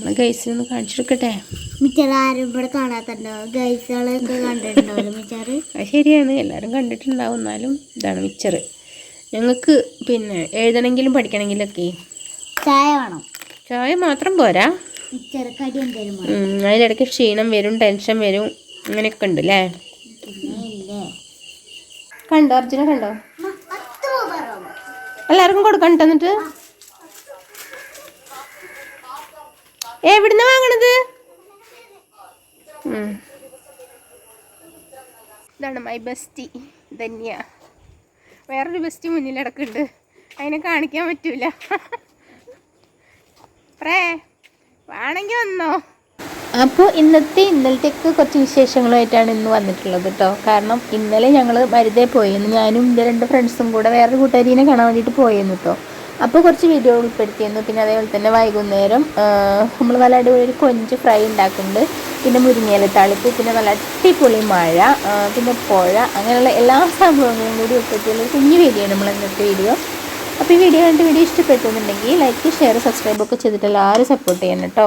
നമ്മളെ ഗൈസിനൊന്ന് കാണിച്ചെടുക്കട്ടെ. മിച്ചറ് ഇവിടെ ഗൈസുകളൊക്കെ മിച്ചറ്? അത് ശരിയാണ്. എല്ലാവരും കണ്ടിട്ടുണ്ടാവും. എന്നാലും ഇതാണ് മിച്ചർ ഞങ്ങൾക്ക് പിന്നെ എഴുതണമെങ്കിലും പഠിക്കണമെങ്കിലൊക്കെ ചായ വേണം. ചായ മാത്രം പോരാ. അതിലിടയ്ക്ക് എന്തേലും വേണം. ഉം, അതിനിടയ്ക്ക് ക്ഷീണം വരും ടെൻഷൻ വരും അങ്ങനെയൊക്കെ ഉണ്ട് അല്ലേ പിന്നെ ഇല്ലേ കണ്ടോ അർജുന കണ്ടോ? പത്ത് രൂപ റോബ. എല്ലാവർക്കും കൊടുക്കാൻ തന്നിട്ട് എവിടുന്ന വാങ്ങണത്? ഉം. ഇതാണ് മൈ ബെസ്റ്റി ധന്യ. വേറൊരു ബെസ്റ്റി മുന്നിൽ കിടക്കുന്നുണ്ട്. അതിനെ കാണിക്കാൻ പറ്റൂല. പ്രേ വേണമെങ്കിൽ വന്നോ? അപ്പോൾ ഇന്നത്തെ ഇന്നലത്തേക്ക് കുറച്ച് വിശേഷങ്ങളുമായിട്ടാണ് ഇന്ന് വന്നിട്ടുള്ളത് കേട്ടോ. കാരണം ഇന്നലെ ഞങ്ങൾ മരുതേ പോയിരുന്നു ഞാനും എന്റെ രണ്ട് ഫ്രണ്ട്സും കൂടെ വേറൊരു കൂട്ടുകാരീനെ കാണാൻ വേണ്ടിയിട്ട് പോയിരുന്നു കേട്ടോ. അപ്പോൾ കുറച്ച് വീഡിയോ ഉൾപ്പെടുത്തിയിരുന്നു. പിന്നെ അതേപോലെ തന്നെ വൈകുന്നേരം നമ്മൾ നല്ല അടിപൊളി ഒരു കൊഞ്ച് ഫ്രൈ ഉണ്ടാക്കുന്നുണ്ട്. പിന്നെ മുരിങ്ങയില തളിപ്പ് പിന്നെ നല്ല അടിപൊളി മഴ പിന്നെ പുഴ അങ്ങനെയുള്ള എല്ലാ സംഭവങ്ങളും കൂടി ഉൾപ്പെടുത്തിയുള്ള കുഞ്ഞു വീഡിയോ നമ്മൾ ഇന്നത്തെ വീഡിയോ അപ്പോൾ ഈ വീഡിയോ കണ്ട് വീഡിയോ ഇഷ്ടപ്പെട്ടുന്നുണ്ടെങ്കിൽ ലൈക്ക് ഷെയർ സബ്സ്ക്രൈബ് ഒക്കെ ചെയ്തിട്ടുള്ള എല്ലാവരും സപ്പോർട്ട് ചെയ്യണം കേട്ടോ.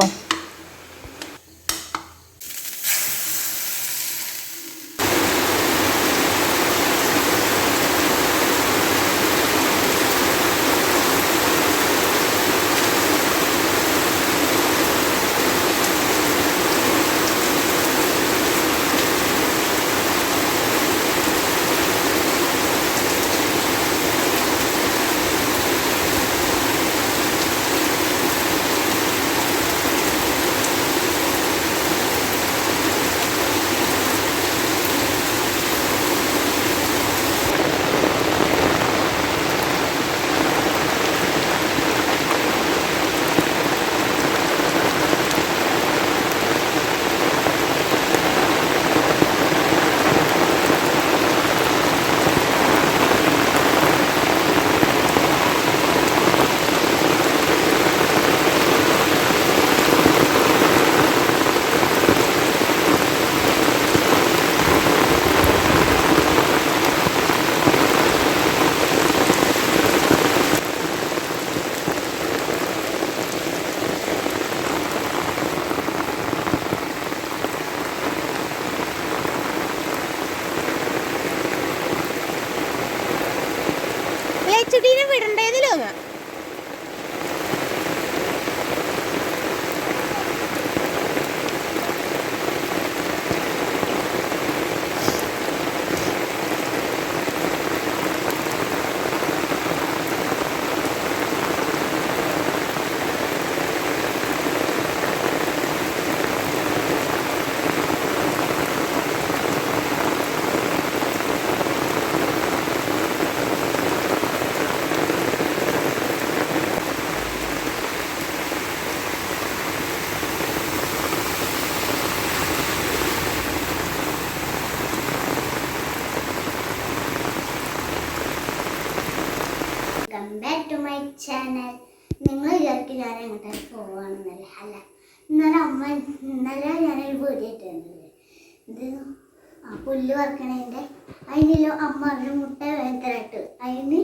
ആ പുല്ല് വറക്കണേന്റെ അതിനല്ലോ അമ്മ അതിന് മുട്ട വേന്തരട്ട് അതിന്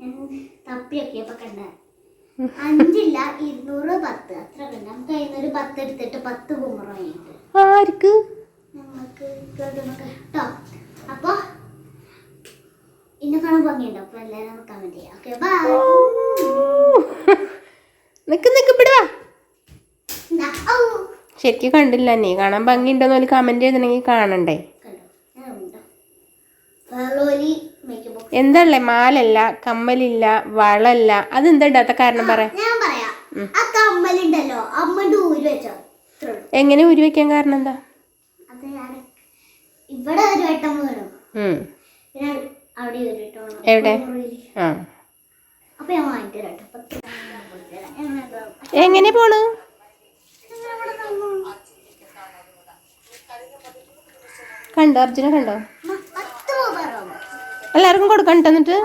ഞാൻ തപ്പിയൊക്കെയപ്പോൾ കണ്ട അഞ്ചില്ല ഇരുന്നൂറ് പത്ത്. അത്ര കണ്ട നമുക്ക് അതിനൊരു പത്ത് എടുത്തിട്ട് പത്ത് കുമറ വാങ്ങിയിട്ട്. ആർക്ക്? ഞങ്ങൾക്ക് കേട്ടോ. അപ്പോൾ ഇന്നെ കാണാൻ ഭംഗിയുണ്ടോ? അപ്പോൾ എല്ലാവരും നോക്കാൻ ചെയ്യാം. ഓക്കെ ബൈ നിക്ക് നിക്ക് ഇവിടെ. ശരിക്കും കണ്ടില്ല. നീ കാണാൻ ഭംഗിയുണ്ടെന്ന് ഒരു കമന്റ് ചെയ്തിട്ടുണ്ടെങ്കിൽ കാണണ്ടേ. എന്തല്ലേ മാലല്ല കമ്മലില്ല വളല്ല. അതെന്താ ഇടാത്ത കാരണം പറയാം. എങ്ങനെ ഊരി വെക്കാൻ കാരണം എന്താ? ഇവിടെ ഒരു വട്ടം വീണു. എവിടെ? ആ. എങ്ങനെ പോണു തന്നു. കണ്ടോ? അർജുന കണ്ടോ. എല്ലാവർക്കും കൊടുക്കണ്ട എന്നിട്ട്.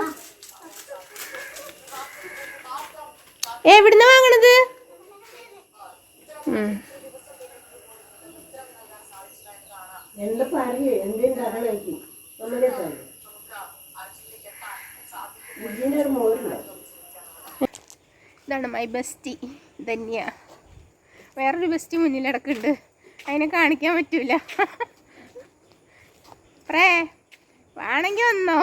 എവിടുന്ന വാങ്ങണത്. ഇതാണ് മൈ ബെസ്റ്റി ധന്യ. വേറൊരു ബെസ്റ്റി മുന്നിൽ കിടക്കുന്നുണ്ട്. അതിനെ കാണിക്കാൻ പറ്റൂല. പ്രേ വേണമെങ്കിൽ വന്നോ.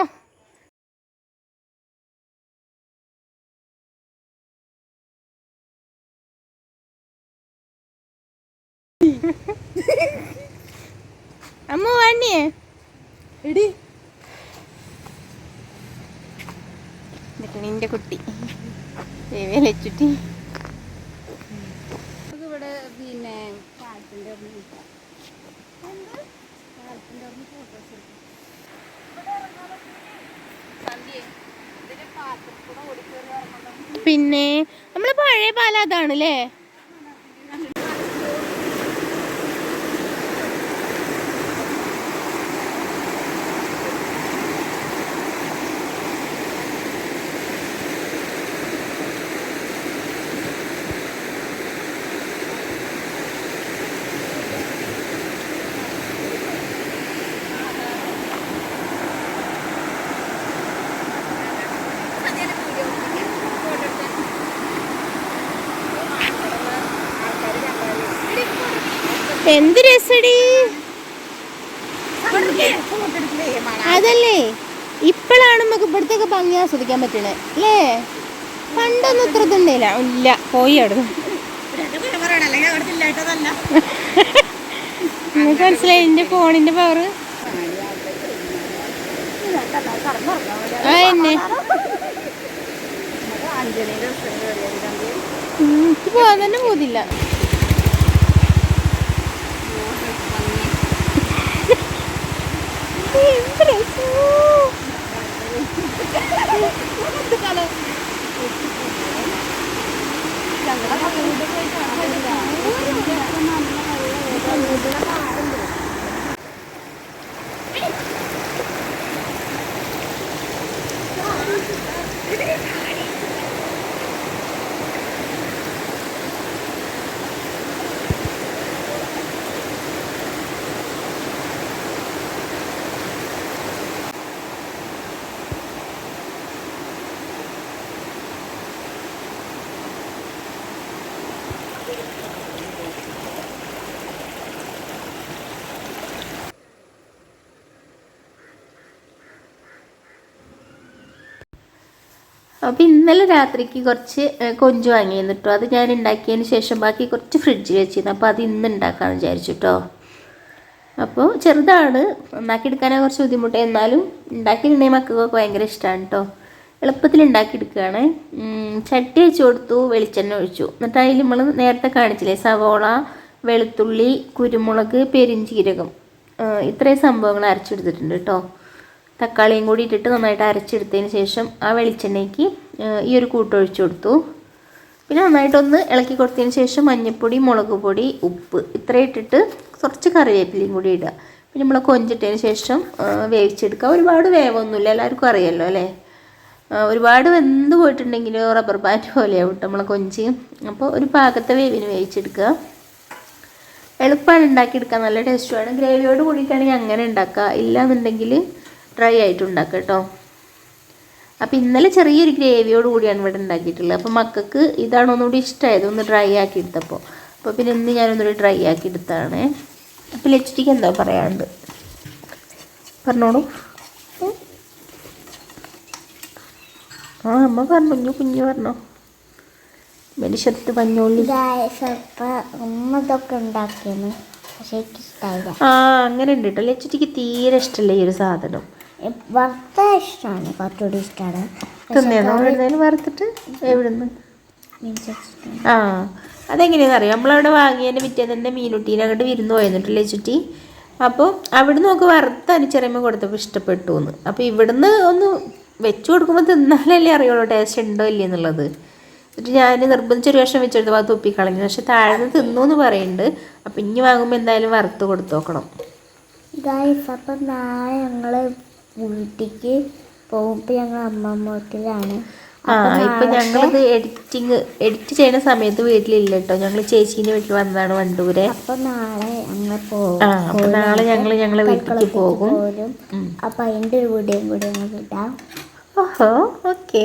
അമ്മ വേണ്ടിയേ എടി. നിന്റെ കുട്ടി. വെച്ചുട്ടി ഇവിടെ പിന്നെ ഫോട്ടോസ് പിന്നെ നമ്മളെ പഴയ പാലം അതാണ് അല്ലേ എന്ത് രസടി? അതല്ലേ. ഇപ്പോഴാണ് നമുക്ക് ഇവിടത്തേക്ക് ഭംഗി ആസ്വദിക്കാൻ പറ്റണേ. അല്ലേ? പണ്ടൊന്നും ഇത്ര ഇതുണ്ടായില്ല. ഇല്ല പോയി അവിടെ നിങ്ങൾക്ക് മനസ്സിലായി? എന്റെ ഫോണിന്റെ പവർ ആ എന്നെ. എനിക്ക് പോകാൻ തന്നെ പോതില്ല. എന്ത് അപ്പോൾ ഇന്നലെ രാത്രിക്ക് കുറച്ച് കൊഞ്ച് വാങ്ങിയിരുന്നു കേട്ടോ അത് ഞാൻ ഉണ്ടാക്കിയതിന് ശേഷം ബാക്കി കുറച്ച് ഫ്രിഡ്ജിൽ വെച്ചിരുന്നു. അപ്പോൾ അത് ഇന്ന് ഉണ്ടാക്കാമെന്ന് വിചാരിച്ചു കേട്ടോ അപ്പോൾ ചെറുതാണ്. ഉണ്ടാക്കിയെടുക്കാനേ കുറച്ച് ബുദ്ധിമുട്ട്. എന്നാലും ഉണ്ടാക്കിയിട്ടുണ്ടെങ്കിൽ മക്കൾക്കൊക്കെ ഭയങ്കര ഇഷ്ടമാണ് കേട്ടോ എളുപ്പത്തിൽ ഉണ്ടാക്കിയെടുക്കുകയാണ് ചട്ടി വെച്ച് കൊടുത്തു വെളിച്ചെണ്ണ ഒഴിച്ചു. എന്നിട്ട് അതിൽ നമ്മൾ നേരത്തെ കാണിച്ചില്ലേ? സവോള വെളുത്തുള്ളി കുരുമുളക് പെരിഞ്ചീരകം. ഇത്രയും സംഭവങ്ങൾ അരച്ചെടുത്തിട്ടുണ്ട് കേട്ടോ തക്കാളിയും കൂടി ഇട്ടിട്ട് നന്നായിട്ട് അരച്ചെടുത്തതിന് ശേഷം ആ വെളിച്ചെണ്ണയ്ക്ക് ഈ ഒരു കൂട്ടൊഴിച്ചു കൊടുത്തു. പിന്നെ നന്നായിട്ടൊന്ന് ഇളക്കി കൊടുത്തതിന് ശേഷം മഞ്ഞൾപ്പൊടി മുളക് പൊടി ഉപ്പ് ഇത്രയും ഇട്ടിട്ട് കുറച്ച് കറിവേപ്പിലയും കൂടി ഇടുക. പിന്നെ നമ്മൾ കൊഞ്ചിട്ടതിന് ശേഷം വേവിച്ചെടുക്കുക. ഒരുപാട് വേവൊന്നുമില്ല എല്ലാവർക്കും അറിയാമല്ലോ അല്ലേ? ഒരുപാട് വെന്ത് പോയിട്ടുണ്ടെങ്കിൽ റബ്ബർ ബാൻഡ് പോലെയാവും നമ്മളെ കൊഞ്ച്. അപ്പോൾ ഒരു പാകത്തെ വേവിന് വേവിച്ചെടുക്കുക. എളുപ്പമാണ് ഉണ്ടാക്കിയെടുക്കാൻ നല്ല ടേസ്റ്റുമാണ് ഗ്രേവിയോട് കൂടിയിട്ടാണെങ്കിൽ അങ്ങനെ ഉണ്ടാക്കുക ഇല്ലാന്നുണ്ടെങ്കിൽ ഡ്രൈ ആയിട്ട് ഉണ്ടാക്കുക കേട്ടോ. അപ്പോൾ ഇന്നലെ ചെറിയൊരു ഗ്രേവിയോട് കൂടിയാണ് ഇവിടെ ഉണ്ടാക്കിയിട്ടുള്ളത്. അപ്പോൾ മക്കൾക്ക് ഇതാണ് ഒന്നുകൂടി ഇഷ്ടമായത്. ഒന്ന് ഡ്രൈ ആക്കി എടുത്തപ്പോൾ അപ്പോൾ പിന്നെ ഇന്ന് ഞാനൊന്നുകൂടി ഡ്രൈ ആക്കി എടുത്താണ് അപ്പോൾ ലച്ചിറ്റിക്ക് എന്താ പറയാണ്ട് പറഞ്ഞോളൂ. ആ അമ്മ പറഞ്ഞു. കുഞ്ഞു കുഞ്ഞു പറഞ്ഞോ. മെലിശത്ത് പഞ്ഞോളി. അപ്പൊ ഉമ്മ ഇതൊക്കെ ഉണ്ടാക്കിയെന്ന് പക്ഷെ ആ അങ്ങനെ ഉണ്ട് കേട്ടോ. ലെച്ചിട്ടിക്ക് തീരെ ഇഷ്ടമല്ല ഈ ഒരു സാധനം. വറുത്ത ഇഷ്ടമാണ് കുറച്ചുകൂടി ഇഷ്ടമാണ് തിന്നേന്നോ വറുത്തിട്ട് എവിടുന്ന്? ആ അതെങ്ങനെയാണെന്ന് അറിയാം നമ്മളവിടെ വാങ്ങിയതിന്റെ പിറ്റേന്ന് തന്നെ മീനുട്ടീനെ അങ്ങോട്ട് വിരുന്ന് പോയിരുന്നിട്ടില്ലേ ചുറ്റി? അപ്പോൾ അവിടുന്ന് നമുക്ക് വറുത്ത അനുച്ചറിയുമ്പോൾ കൊടുത്തപ്പോൾ ഇഷ്ടപ്പെട്ടു എന്ന് അപ്പോൾ ഇവിടുന്ന് ഒന്ന് വെച്ചു കൊടുക്കുമ്പോൾ തിന്നാലല്ലേ അറിയുള്ളൂ ടേസ്റ്റ് ഉണ്ടോ ഇല്ലേ എന്നുള്ളത് എന്നിട്ട് ഞാൻ നിർബന്ധിച്ചൊരു വർഷം വെച്ചെടുത്ത് അത് തുപ്പിക്കളഞ്ഞു. പക്ഷെ താഴ്ന്ന് തിന്നു എന്ന് പറയുന്നുണ്ട് അപ്പോൾ ഇനി വാങ്ങുമ്പോൾ എന്തായാലും വറുത്ത് കൊടുത്തു നോക്കണം അപ്പം നാളെ ഞങ്ങൾ വീട്ടിക്ക് പോകുമ്പോൾ ഞങ്ങൾ അമ്മമ്മൂട്ടിലാണ്. ആ ഇപ്പൊ ഞങ്ങളിത് എഡിറ്റിങ് എഡിറ്റ് ചെയ്യുന്ന സമയത്ത് വീട്ടിലില്ല കേട്ടോ ഞങ്ങൾ ചേച്ചീന്റെ വീട്ടിൽ വന്നതാണ് വണ്ടൂരെ. അപ്പൊ നാളെ ഞങ്ങൾ പോകും ആ അപ്പൊ നാളെ ഞങ്ങൾ ഞങ്ങളെ വീട്ടിലേക്ക് പോകും. അപ്പൊ അതിന്റെ ഒരു വീഡിയോയും കൂടി ഞങ്ങൾ ഇടാം. ഓഹോ ഓക്കെ.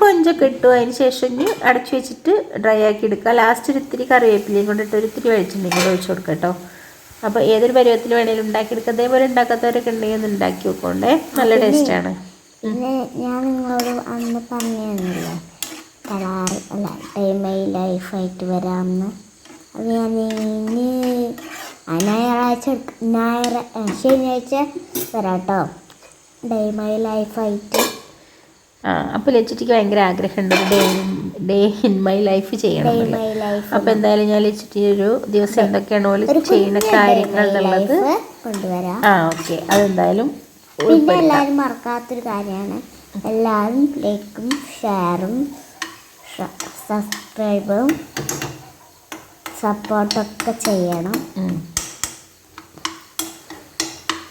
കൊഞ്ചൊക്കെ ഇട്ടു. അതിന് ശേഷം ഇനി അടച്ചു വെച്ചിട്ട് ഡ്രൈ ആക്കി എടുക്കുക ലാസ്റ്റ് ഒരു ഇത്തിരി കറിവേപ്പിലയും കൊണ്ടിട്ട് ഒരു ഇത്തിരി വെളിച്ചെണ്ണയും കൂടെ ഒഴിച്ച് കൊടുക്കാം കേട്ടോ. അപ്പോൾ ഏതൊരു പരുവത്തിൽ വേണേലും ഉണ്ടാക്കിയെടുക്കുക അതേപോലെ ഉണ്ടാക്കാത്തവരൊക്കെ ഉണ്ടെങ്കിൽ ഒന്ന് ഉണ്ടാക്കി വെക്കോണ്ടേ. നല്ല ടേസ്റ്റാണ്. ഞാൻ നിങ്ങളോട് അന്ന് പറഞ്ഞിരുന്നില്ലേ? കരാർ അല്ല ടൈമൈ ലൈഫായിട്ട് വരാമെന്ന്. അത് ഞാൻ ഇനി ഞായറാഴ്ച ഞായറ ശനിയാഴ്ച വരാം കേട്ടോ ഡൈമൈ ലൈഫായിട്ട് അപ്പോൾ ലച്ചിട്ടിക്ക് ഭയങ്കര ആഗ്രഹമുണ്ട്. ഒരു day day in my life ചെയ്യണം അപ്പൊ അപ്പോൾ എന്തായാലും ഞാൻ ലച്ചിട്ടി ഒരു ദിവസം എന്തൊക്കെയാണ് പോലെ ചെയ്യുന്ന കാര്യങ്ങൾ എന്നുള്ളത് ആ ഓക്കെ അതെന്തായാലും പിന്നെ എല്ലാവരും മറക്കാത്തൊരു കാര്യമാണ്. എല്ലാവരും ലൈക്കും ഷെയറും സബ്സ്ക്രൈബും സപ്പോർട്ടൊക്കെ ചെയ്യണം.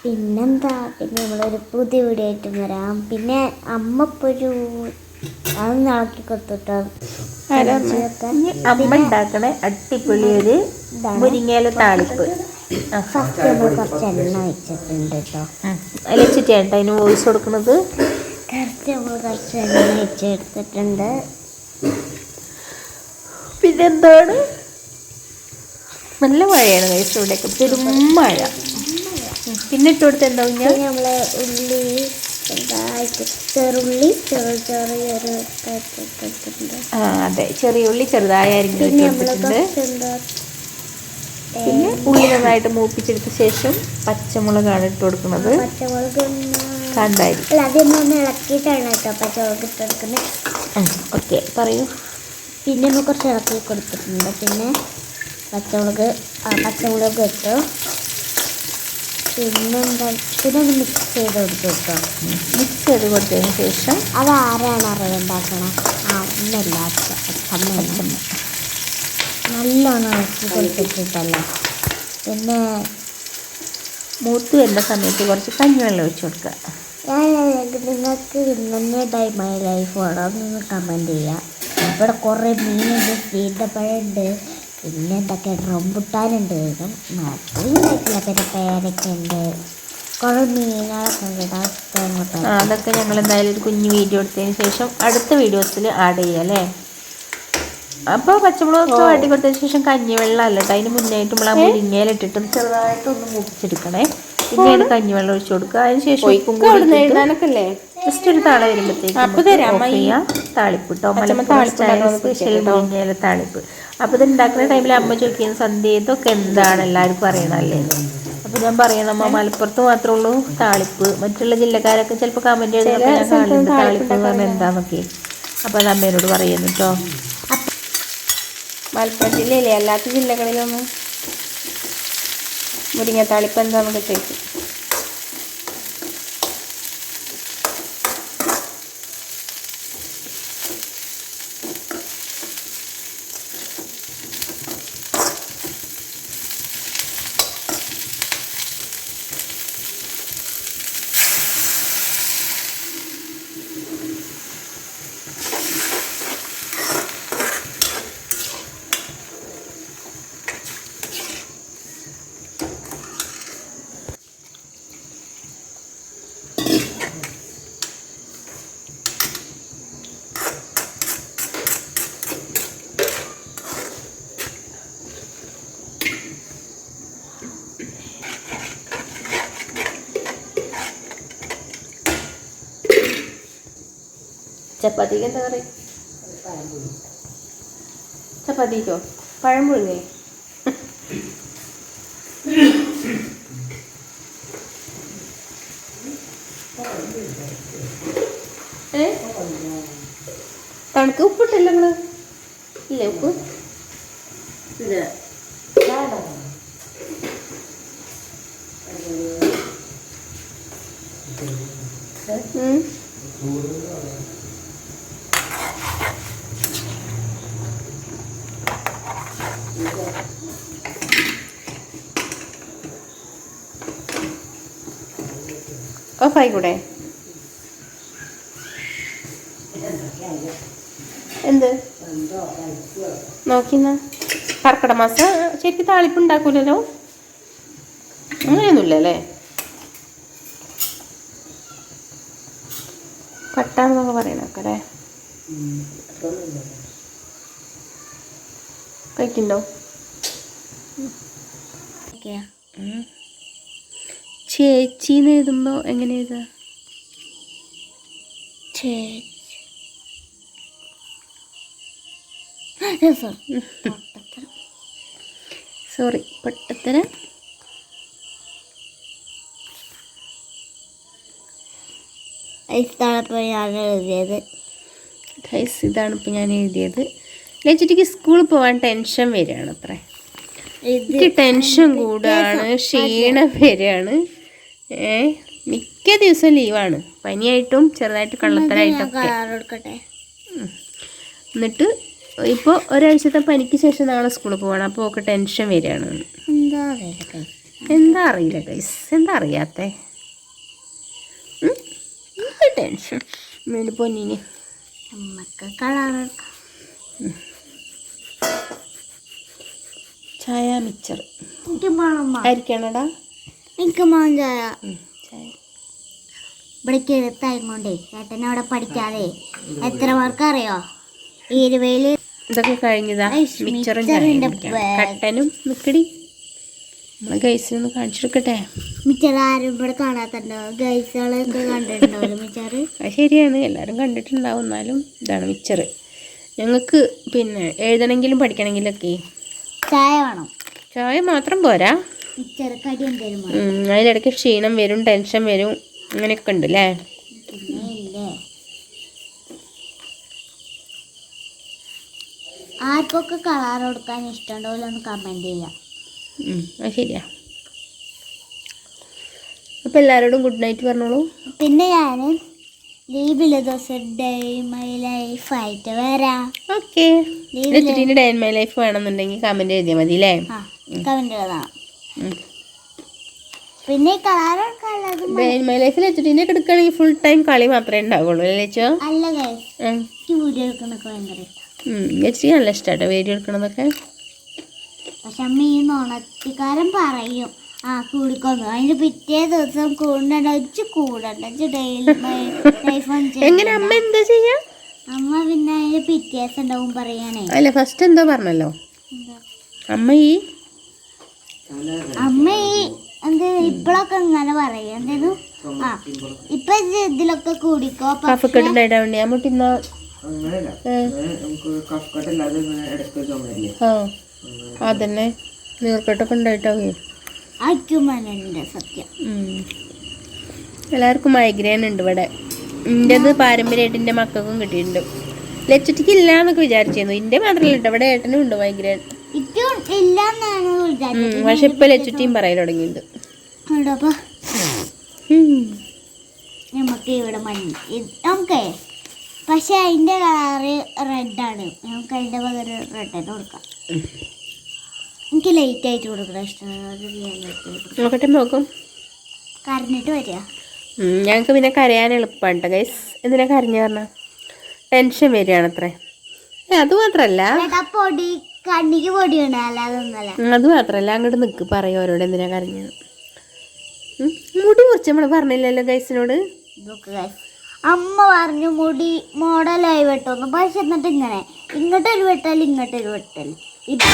പിന്നെന്താ? പിന്നെ നമ്മളൊരു പുതിയ വീഡിയോ ആയിട്ട് വരാം. പിന്നെ അമ്മ ഇപ്പോൾ ഒരു അത് നടക്കി കൊടുത്തിട്ടോ ഇനി അമ്മ ഉണ്ടാക്കണ അടിപൊളി ഒരു മുരിങ്ങയില താളിപ്പ്. ഫസ്റ്റ് നമ്മൾ കുറച്ച് എണ്ണ വെച്ചിട്ടുണ്ട് കേട്ടോ കേട്ടോ അതിന് വോയിസ് കൊടുക്കുന്നത് കറക്റ്റ് നമ്മൾ കുറച്ച് എണ്ണ വെച്ചെടുത്തിട്ടുണ്ട്. പിന്നെന്താണ്? നല്ല മഴയാണ് കഴിച്ചു ഇവിടെയൊക്കെ. പെരും മഴ. പിന്നെ ഇട്ട് കൊടുത്ത് എന്താ പിന്നെ നമ്മൾ ഉള്ളി ചെറുള്ളി ആ അതെ. ചെറിയ ഉള്ളി ചെറുതായി അരിഞ്ഞ് പിന്നെ ഉള്ളി നന്നായിട്ട് മൂപ്പിച്ചെടുത്ത ശേഷം പച്ചമുളകാണ് ഇട്ട് കൊടുക്കുന്നത്. ഓക്കെ. പറയൂ. പിന്നെ നമ്മൾ കുറച്ച് ഇളക്കി കൊടുത്തിട്ടുണ്ട്. പിന്നെ പച്ചമുളക് പച്ചമുളക് ഇട്ടു. പിന്നെ എന്താ പിന്നെ ഒന്ന് മിക്സ് ചെയ്ത് കൊടുത്തു കേട്ടോ മിക്സ് ചെയ്ത് കൊടുത്തതിന് ശേഷം അത് ആരാണ് അറിയുണ്ടാക്കണേ ആ അമ്മല്ല അച്ഛമ്മ. നല്ലോണം ഇളക്കി കൊടുത്തിട്ടല്ലേ പിന്നെ മൂത്ത് വരുന്ന സമയത്ത് കുറച്ച് കഞ്ഞിവെള്ളം ഒഴിച്ച് കൊടുക്കുക. ഞാൻ നിങ്ങൾക്ക് ഇന്നെ ഡൈ മൈ ലൈഫ് വേണം. നിങ്ങൾ കമന്റ് ചെയ്യുക ഇവിടെ കുറേ മീനുണ്ട് സീതപ്പഴമുണ്ട് പിന്നെ എന്തൊക്കെ റംബുട്ടാനുണ്ട്. ഉണ്ടാക്കില്ല പിന്നെ പേരക്കുണ്ട്. കുറേ മീനുകളൊക്കെ ഉണ്ട് അതൊക്കെ അങ്ങോട്ട് അതൊക്കെ ഞങ്ങൾ എന്തായാലും ഒരു കുഞ്ഞു വീഡിയോ എടുത്തതിന് ശേഷം അടുത്ത വീഡിയോസിൽ ആഡ് ചെയ്യാം അല്ലേ? അപ്പോൾ പച്ചമുളക് വാട്ടി കൊടുത്തതിന് ശേഷം കഞ്ഞിവെള്ളം അല്ല. കേട്ടോ അതിന് മുന്നായിട്ട് നമ്മൾ ആ മുരിങ്ങയിലിട്ടിട്ട് ചെറുതായിട്ടൊന്ന് മുറിച്ചെടുക്കണേ. പിന്നീട് കഞ്ഞിവെള്ളം ഒഴിച്ചു കൊടുക്കുക. അതിന് ശേഷം ജസ്റ്റ് ഒരു താള വരുമ്പോഴത്തേക്കും താളിപ്പിട്ടോ? മലപ്പുറം സ്പെഷ്യൽ മുരിങ്ങയില താളിപ്പ്. അപ്പോൾ ഇത് ഉണ്ടാക്കുന്ന ടൈമിൽ അമ്മ ചോദിക്കുന്ന സന്ധ്യ ഇതൊക്കെ എന്താണ്? എല്ലാവർക്കും അറിയണമല്ലേ അപ്പോൾ ഞാൻ പറയണം അമ്മ മലപ്പുറത്ത് മാത്രമേ ഉള്ളൂ താളിപ്പ്. മറ്റുള്ള ജില്ലക്കാരൊക്കെ ചിലപ്പോൾ കമന്റ് ഞാൻ കാണുന്നുണ്ട് താളിപ്പ് എന്ന് പറഞ്ഞാൽ അപ്പോൾ അത് അമ്മേനോട് പറയുന്നു കേട്ടോ മലപ്പുറം ജില്ലയിലെ അല്ലാത്ത ജില്ലകളിലൊന്നും മുരിങ്ങ താളിപ്പ് എന്താണെന്ന് ചോദിക്കും. ചപ്പാത്തിക്ക് എന്താ പറയുക ചപ്പാത്തിക്കോ? പഴം പുഴുങ്ങേ ഏ? തണുക്ക് ഉപ്പിട്ടില്ല നിങ്ങൾ? ഇല്ലേ ഉപ്പ്? ഉം. ഓഫായിക്കൂടെ എന്ത്? നോക്കിന്ന. കർക്കിടക മാസം ശരിക്കും താളിപ്പ് ഉണ്ടാക്കൂലല്ലോ അങ്ങനെയൊന്നുമില്ല അല്ലേ? കട്ടാണെന്നൊക്കെ പറയണൊക്കെ അല്ലേ? കഴിക്കണ്ടോ ഓക്കെയാ ചേച്ചിന്ന് എഴുതുമ്പോൾ എങ്ങനെ എഴുതുക? ചേച്ചി. സോറി പൊട്ടത്തരം. ഇഷ്ടമാണ് ഞാൻ എഴുതിയത്. ഇതാണ് ഇപ്പോൾ ഞാൻ എഴുതിയത്. ലച്ചിട്ടിക്ക് സ്കൂളിൽ പോകാൻ ടെൻഷൻ വരികയാണ് അത്രേ എനിക്ക് ടെൻഷൻ കൂടാണ്. ക്ഷീണം വരികയാണ് ഏ മിക്ക ദിവസവും ലീവാണ് പനിയായിട്ടും ചെറുതായിട്ട് കള്ളത്തരായിട്ടൊക്കെ. എന്നിട്ട് ഇപ്പോൾ ഒരാഴ്ചത്തെ പനിക്ക് ശേഷം നാളെ സ്കൂളിൽ പോകണം. അപ്പോൾ ഒക്കെ ടെൻഷൻ വരികയാണ്. എന്താ അറിയില്ല ഗൈസ് എന്താ അറിയാത്തേ? ടെൻഷൻ പൊന്നിന്. നമുക്ക് കളർ കൊടുക്കാം ചായ മിച്ചർ. ആയിരിക്കണടാ? എനിക്ക് മണം ചായ. ഇവിടേക്ക് എഴുത്തായിക്കൊണ്ടേ ഏട്ടനെ അവിടെ പഠിക്കാതെ എത്ര മാർക്ക് അറിയോ ഇരുപതിൽ ഇതൊക്കെ കഴിഞ്ഞതാ. മിച്ചറും കട്ടനും നിക്കടി നമ്മളെ ഗൈസിനൊന്ന് കാണിച്ചെടുക്കട്ടെ. മിച്ചർ ആരും ഇവിടെ കാണാത്തുണ്ടോ? ഗൈസുകളൊക്കെ കണ്ടിട്ടുണ്ടാവും മിച്ചർ ശരിയാണ്. എല്ലാവരും കണ്ടിട്ടുണ്ടാവും. എന്നാലും ഇതാണ് മിച്ചർ ഞങ്ങൾക്ക് പിന്നെ എഴുതണമെങ്കിലും പഠിക്കണമെങ്കിലൊക്കെ ചായ വേണം. ചായ മാത്രം പോരാ? ചെറുക്കടി കടി എന്തേലും വേണം. ഉം, അതിലിടയ്ക്ക് ക്ഷീണം വരും ടെൻഷൻ വരും അങ്ങനെയൊക്കെ ഉണ്ട് അല്ലേ ആർക്കൊക്കെ കളർ കൊടുക്കാൻ ഇഷ്ടമുണ്ടോ? എന്ന് കമന്റ് ചെയ്യാം. അത് ശരിയാ. അപ്പം എല്ലാവരോടും ഗുഡ് നൈറ്റ് പറഞ്ഞോളൂ. പിന്നെ ഞാൻ ലീവിലെ ദിവസം ഡേ മൈ ലൈഫ് ആയിട്ട് വരാം. ഓക്കെ ലീവിൽ ലച്ചിട്ടിന്റെ ഡേ മൈ ലൈഫ് വേണമെന്നുണ്ടെങ്കിൽ കമന്റ് എഴുതിയാൽ മതി അല്ലേ എഴുതാം പിന്നെ മൈ ലൈഫിൽ ഒക്കെ എടുക്കുകയാണെങ്കിൽ ഫുൾ ടൈം കളി മാത്രമേ ഉണ്ടാവുള്ളൂ അല്ലേ എനിക്ക് വീഡിയോ എടുക്കണൊക്കെ ഭയങ്കര നല്ല ഇഷ്ടമാട്ടോ വീഡിയോ എടുക്കണതൊക്കെ പക്ഷെ അമ്മ ഈ നുണത്തിക്കാരൻ പറയും. ആ കൂടിക്കൊന്നു. അതിന് പിറ്റേ ദിവസം കൂടണ്ട ഇച്ച് കൂടണ്ട. ഇച്ച് ഡെയിലി ലൈഫ് എങ്ങനെ? അമ്മ എന്താ ചെയ്യാ? അമ്മ പിന്നെ അതിന് പിറ്റേ ദിവസം ഉണ്ടാവും പറയാനേ. അല്ല ഫസ്റ്റ് എന്താ പറഞ്ഞല്ലോ? അമ്മ ഈ അമ്മ ഈ എന്ത് ഇപ്പളൊക്കെ ഇങ്ങനെ പറയും. എന്തേനു? ആ ഇപ്പൊ ഇത് ഇതിലൊക്കെ കൂടിക്കോ? പക്ഷെ കഫക്കെട്ടുണ്ടായിട്ടാ വേണ്ടി. അമ്മ തിന്നാ ആ. അതന്നെ. നീർക്കെട്ടൊക്കെ ഉണ്ടായിട്ടാവേ സത്യം. എല്ലാവർക്കും മൈഗ്രെയിൻ ഉണ്ട് ഇവിടെ. എന്റെത് പാരമ്പര്യമായിട്ട് എന്റെ മക്കൾക്കും കിട്ടിയിട്ടുണ്ട്. ലച്ചിട്ടിക്ക് ഇല്ല എന്നൊക്കെ വിചാരിച്ചിരുന്നു. എന്റെ മാത്രമല്ല കേട്ടോ ഇവിടെ ഏട്ടനും ഉണ്ട് മൈഗ്രെയിൻ വിചാരിച്ചത്. പക്ഷെ ഇപ്പൊ ലച്ചുട്ടിയും പറയാൻ തുടങ്ങിയിട്ടുണ്ട്. നമുക്ക് ഇവിടെ മഞ്ഞ. നമുക്കേ പക്ഷെ അതിന്റെ കളറ് റെഡാണ് നമുക്ക് അതിന്റെ പകരം റെഡ് തന്നെ കൊടുക്കാം. എനിക്ക് ലൈറ്റ് ആയിട്ട് കൊടുക്കണം. ഇഷ്ടമാണ് നോക്കട്ടെ നോക്കും. കരഞ്ഞിട്ട് വരിക. ഞങ്ങൾക്ക് പിന്നെ കരയാൻ എളുപ്പമാണ് കേട്ടോ ഗൈസ് എന്തിനാ കരഞ്ഞു പറഞ്ഞാൽ ടെൻഷൻ വരികയാണ് അത്രേ അത് മാത്രല്ല. പൊടി കണ്ണിക്ക് പൊടി അത് മാത്രല്ല. അങ്ങോട്ട് നിൽക്ക് പറയും അവരോട് എന്തിനാ കരഞ്ഞത് മുടി കുറച്ച് നമ്മൾ പറഞ്ഞില്ലല്ലോ ഗൈസിനോട്. അമ്മ പറഞ്ഞു മുടി മോഡലായി വെട്ടൊന്നു. പക്ഷെ എന്നിട്ട് ഇങ്ങനെ. ഇങ്ങോട്ടൊരു വെട്ടൽ ഇങ്ങോട്ടൊരു വെട്ടൽ ഇപ്പൊ